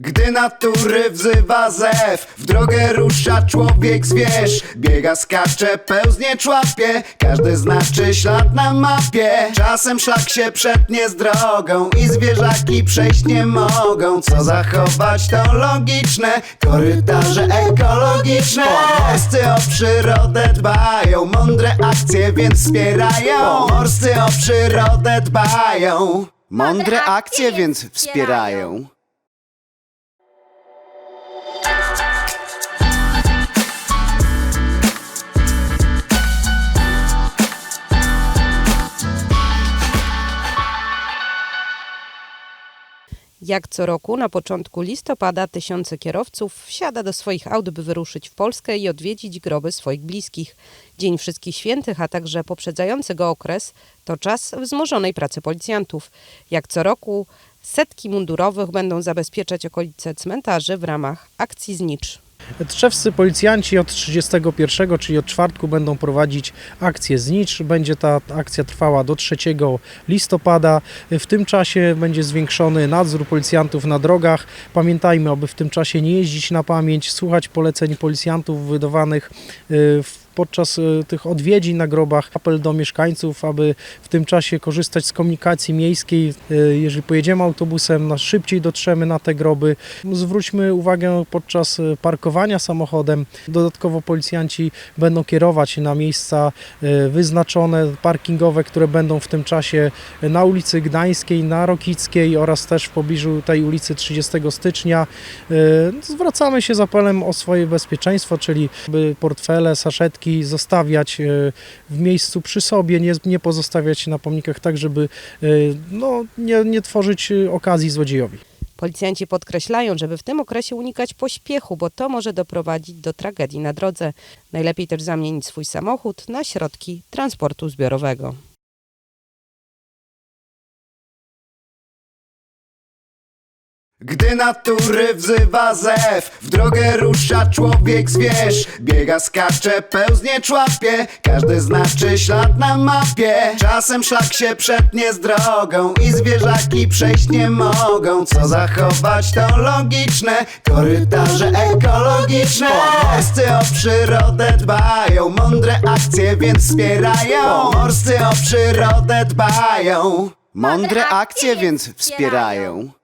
Gdy natury wzywa zew W drogę rusza człowiek zwierz Biega, skacze, pełznie, człapie. Każdy znaczy ślad na mapie. Czasem szlak się przetnie z drogą I zwierzaki przejść nie mogą. Co zachować to logiczne. Korytarze ekologiczne. Morscy o przyrodę dbają. Mądre akcje więc wspierają. Morscy o przyrodę dbają. Mądre akcje więc wspierają Jak co roku na początku listopada tysiące kierowców wsiada do swoich aut, by wyruszyć w Polskę i odwiedzić groby swoich bliskich. Dzień Wszystkich Świętych, a także poprzedzający go okres to czas wzmożonej pracy policjantów. Jak co roku setki mundurowych będą zabezpieczać okolice cmentarzy w ramach akcji Znicz. Trzewscy policjanci od 31, czyli od czwartku będą prowadzić akcję Znicz. Będzie ta akcja trwała do 3 listopada. W tym czasie będzie zwiększony nadzór policjantów na drogach. Pamiętajmy, aby w tym czasie nie jeździć na pamięć, słuchać poleceń policjantów wydawanych y, w podczas y, tych odwiedzin na grobach. Apel do mieszkańców, aby w tym czasie korzystać z komunikacji miejskiej. Y, Jeżeli pojedziemy autobusem, no szybciej dotrzemy na te groby. Zwróćmy uwagę podczas y, parkowania samochodem. Dodatkowo policjanci będą kierować na miejsca wyznaczone, parkingowe, które będą w tym czasie na ulicy Gdańskiej, na Rokickiej oraz też w pobliżu tej ulicy 30 stycznia. Zwracamy się z apelem o swoje bezpieczeństwo, czyli by portfele, saszetki zostawiać y, w miejscu przy sobie, nie, nie pozostawiać na pomnikach tak, żeby y, no, nie, nie tworzyć y, okazji złodziejowi. Policjanci podkreślają, żeby w tym okresie unikać pośpiechu, bo to może doprowadzić do tragedii na drodze. Najlepiej też zamienić swój samochód na środki transportu zbiorowego. Gdy natury wzywa zew W drogę rusza człowiek zwierz Biega, skacze, pełznie, człapie Każdy znaczy ślad na mapie. Czasem szlak się przetnie z drogą I zwierzaki przejść nie mogą. Co zachować to logiczne. Korytarze ekologiczne. Morscy o przyrodę dbają Mądre akcje więc wspierają. Morscy o przyrodę dbają Mądre akcje więc wspierają